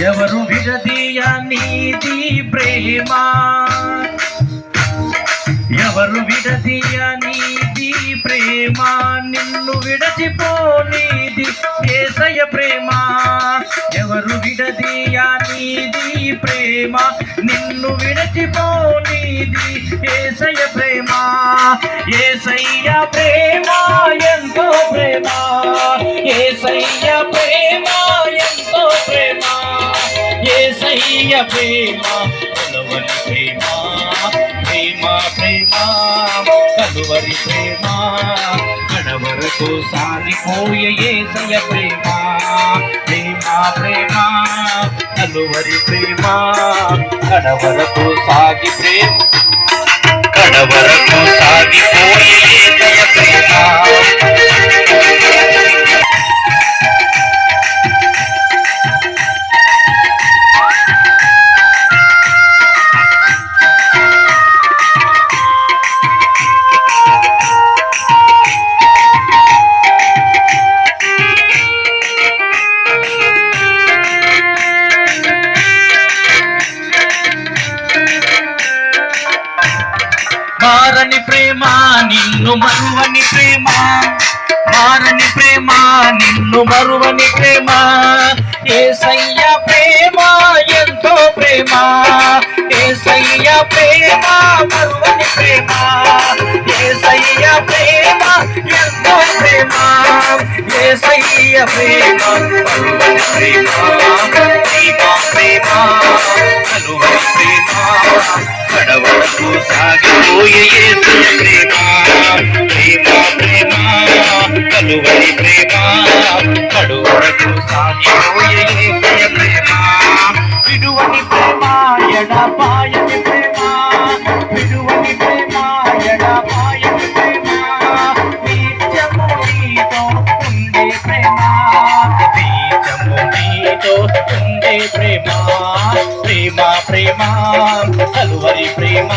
ఎవరు? విడదీయ నీది ప్రేమ. ఎవరు? విడదీయ నీది ప్రేమ. నిన్ను విడచిపోనీది ఏసయ ప్రేమ. ఎవరు? విడదీయ నీది ప్రేమ. నిన్ను విడచిపోనీది ఏసయ ప్రేమ. ఏసయ్య ప్రేమ ఎంతో ప్రేమ. ఏసయ్య ప్రేమ ఏసయ్య ప్రేమ కలువరి ప్రేమ ప్రేమ ప్రేమ కలువరి ప్రేమ కడవరకు సాగిపోయే ఏసయ్య ప్రేమ ప్రేమ ప్రేమ కలువరి ప్రేమ కడవరకు సాగి ప్రేమ. మారని ప్రేమ నిన్ను మరువని ప్రేమ. మారని ప్రేమ నిన్ను మరువని ప్రేమ. ఏసయ్య ప్రేమ ఎంతో ప్రేమ. ఏసయ్య ప్రేమ మరువని ప్రేమ. ఏసయ్య ప్రేమ ఎంతో ప్రేమ. ఏసయ్య ప్రేమ మరువని ప్రేమ. సాగిపోయే యేసుయ ప్రేమ ప్రేమ ప్రేమ కలువరి ప్రేమ కడువరకు సాగిపోయే యేసుయ ప్రేమ విడువని ప్రేమ ఎడపాయని ప్రేమ విడువని ప్రేమ ఎడపాయని ప్రేమ నిత్యము నీతో ఉండే ప్రేమ నిత్యము నీతో ఉండే ప్రేమ ప్రేమ ప్రేమ కలువరి ప్రేమ.